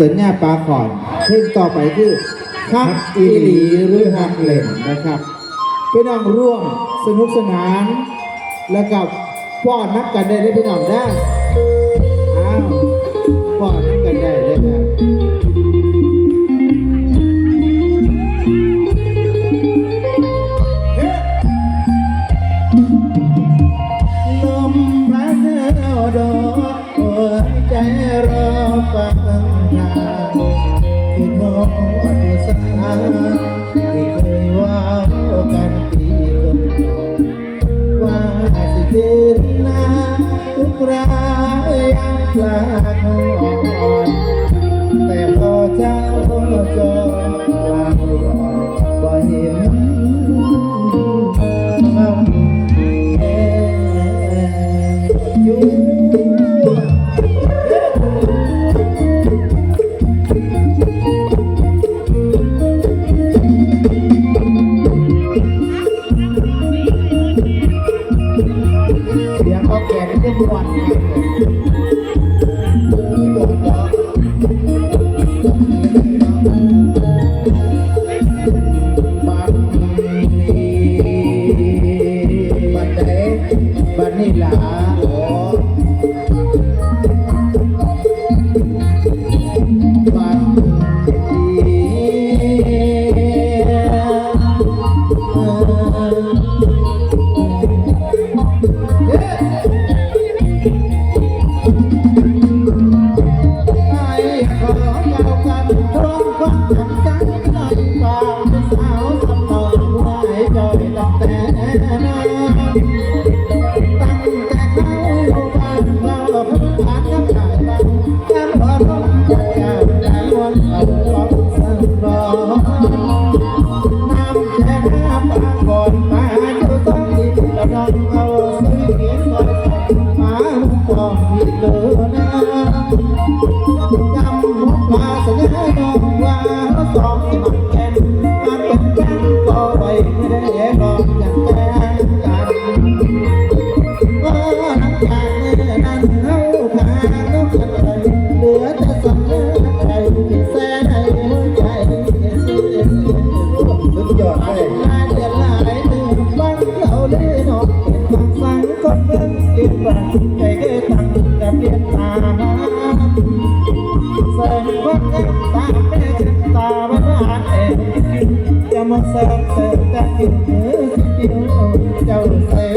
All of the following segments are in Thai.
สัญญาปลาขอนเพลงต่อไปคือฮักอีหลีหรือฮักเล่นนะครับพี่น้องร่วมสนุกสนาน แล้วกับป้อนนักกันได้ได้พี่น้องได้อ้าวป้อนนักกันได้เลยนะ ตสาที่เคยว่ากันปีก่อนว่าสิเดินหน้าทุกรายยังพลาดอ่อน เขาแก่ขึ้นวันไงบัดบันนี่ลาโอ้บัด หุ้มกองมีเลือนะจำหัวปลาสัญญาน้องว่าสองที่มันแก่นมาเป็นแก่นก็ไว้ไม่ได้ลองอย่ เส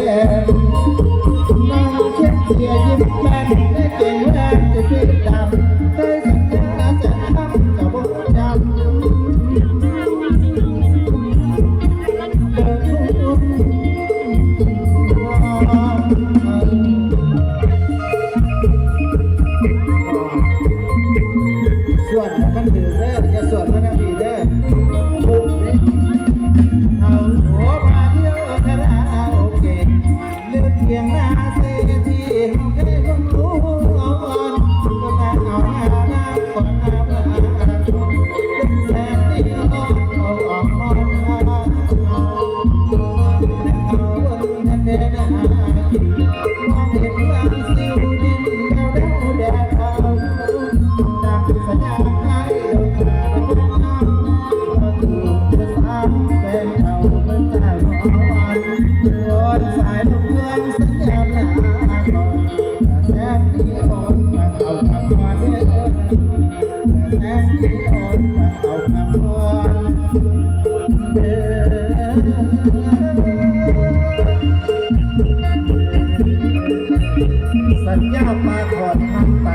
เขามือนแต่หมอนสายลมเลื่อนสัญญาณหาก่อนแสนที่โอนมาเอาคำว่าเด้อแสนที่โอนมาเอาคำว่าเด้อสัญญาปาขอดทำไป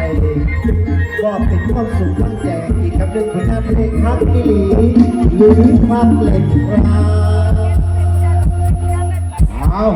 บอกถึงความสุขความแจกอีกคำหนึ่งผลงานเพลงครับที่หลีหรือความเล่นครับ เอา